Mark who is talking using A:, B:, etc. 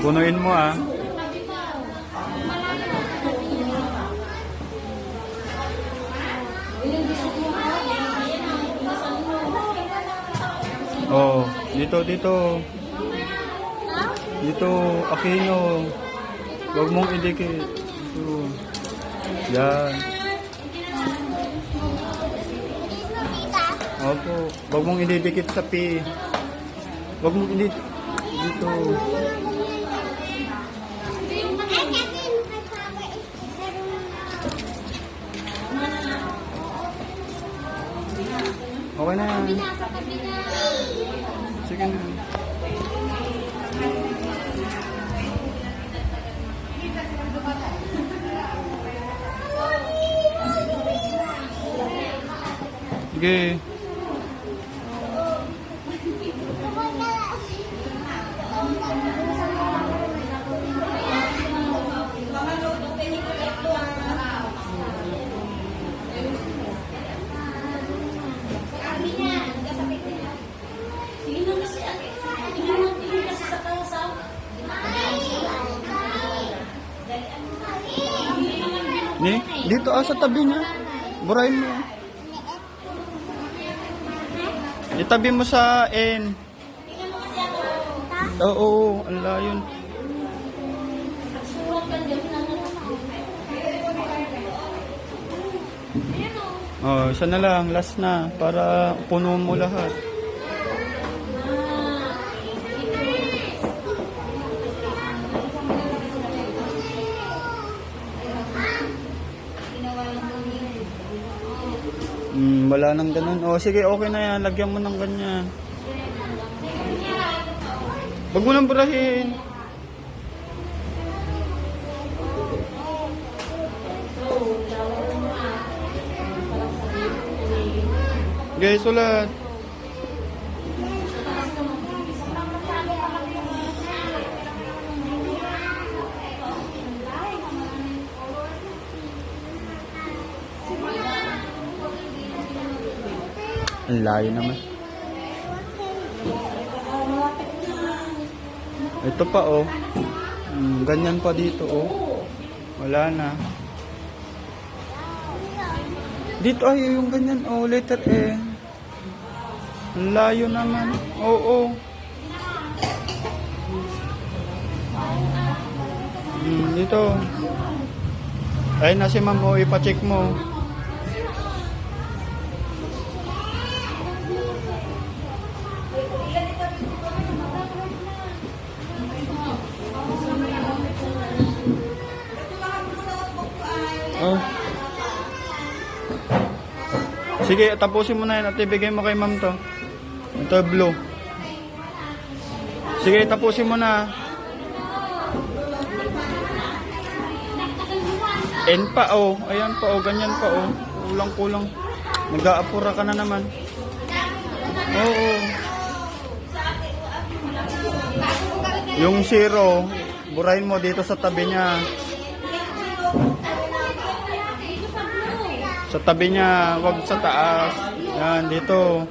A: Punuin mo ah. Oh, dito, dito. Dito, Aquino. Huwag mong idikit. Dito. Yan. Opo. Huwag mong ididikit sa P. Huwag mong ididikit. Dito. Okay na. Sige na. Sige. Ni, dito ah, sa tabi niya. Burahin mo. Itabi mo sa N. Oo, ang layon. Oh, isa na lang, last na, para puno mo lahat. Wala nang ganun. Oh, sige, okay na yan. Lagyan mo ng ganyan. Huwag mo nang burahin. Guys, ulat. Ang layo naman. Ito pa oh. Hmm, ganyan pa dito oh. Wala na. Dito ay yung ganyan oh, letter N. Ang layo naman. Oo. Hmm, dito. Ay na si ma'am oh, ipacheck mo. Oh. Sige, tapusin mo na yan at ibigay mo kay ma'am to. Ito blue. Sige, tapusin mo na. N pa oh. Ayan pa oh. Ganyan pa oh. Kulang-kulang. Nag-aapura ka na naman. Oo. Yung zero, burahin mo dito sa tabi niya. Sa tabi niya, wag sa taas. Yan, dito.